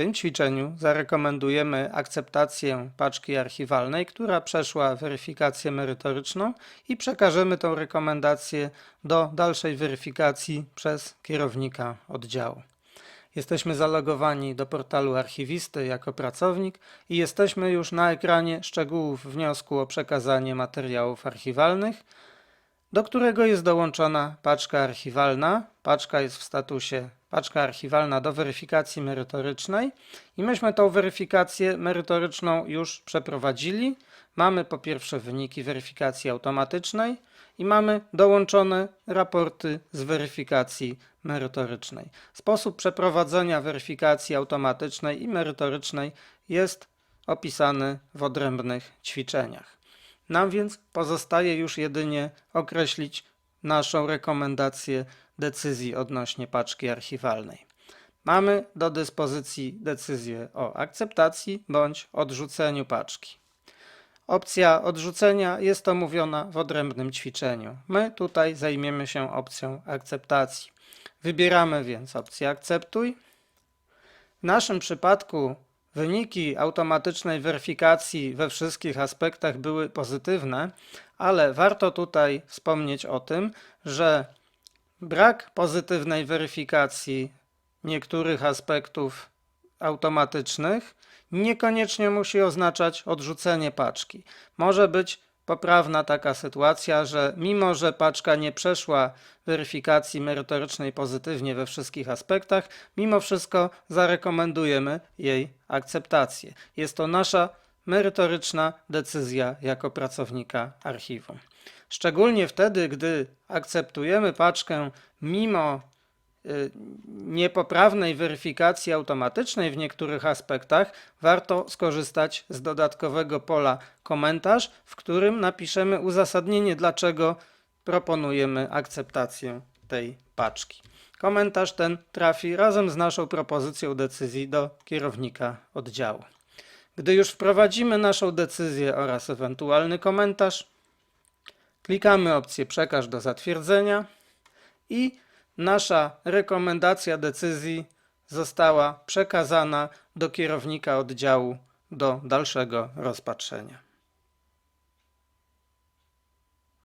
tym ćwiczeniu zarekomendujemy akceptację paczki archiwalnej, która przeszła weryfikację merytoryczną i przekażemy tą rekomendację do dalszej weryfikacji przez kierownika oddziału. Jesteśmy zalogowani do portalu archiwisty jako pracownik i jesteśmy już na ekranie szczegółów wniosku o przekazanie materiałów archiwalnych, do którego jest dołączona paczka archiwalna. Paczka jest w statusie paczka archiwalna do weryfikacji merytorycznej i myśmy tą weryfikację merytoryczną już przeprowadzili. Mamy po pierwsze wyniki weryfikacji automatycznej i mamy dołączone raporty z weryfikacji merytorycznej. Sposób przeprowadzenia weryfikacji automatycznej i merytorycznej jest opisany w odrębnych ćwiczeniach. Nam więc pozostaje już jedynie określić naszą rekomendację decyzji odnośnie paczki archiwalnej. Mamy do dyspozycji decyzję o akceptacji bądź odrzuceniu paczki. Opcja odrzucenia jest omówiona w odrębnym ćwiczeniu. My tutaj zajmiemy się opcją akceptacji. Wybieramy więc opcję akceptuj. W naszym przypadku wyniki automatycznej weryfikacji we wszystkich aspektach były pozytywne, ale warto tutaj wspomnieć o tym, że brak pozytywnej weryfikacji niektórych aspektów automatycznych niekoniecznie musi oznaczać odrzucenie paczki. Może być poprawna taka sytuacja, że mimo, że paczka nie przeszła weryfikacji merytorycznej pozytywnie we wszystkich aspektach, mimo wszystko zarekomendujemy jej akceptację. Jest to nasza merytoryczna decyzja jako pracownika archiwum. Szczególnie wtedy, gdy akceptujemy paczkę mimo niepoprawnej weryfikacji automatycznej w niektórych aspektach, warto skorzystać z dodatkowego pola komentarz, w którym napiszemy uzasadnienie, dlaczego proponujemy akceptację tej paczki. Komentarz ten trafi razem z naszą propozycją decyzji do kierownika oddziału. Gdy już wprowadzimy naszą decyzję oraz ewentualny komentarz, klikamy opcję Przekaż do zatwierdzenia i nasza rekomendacja decyzji została przekazana do kierownika oddziału do dalszego rozpatrzenia.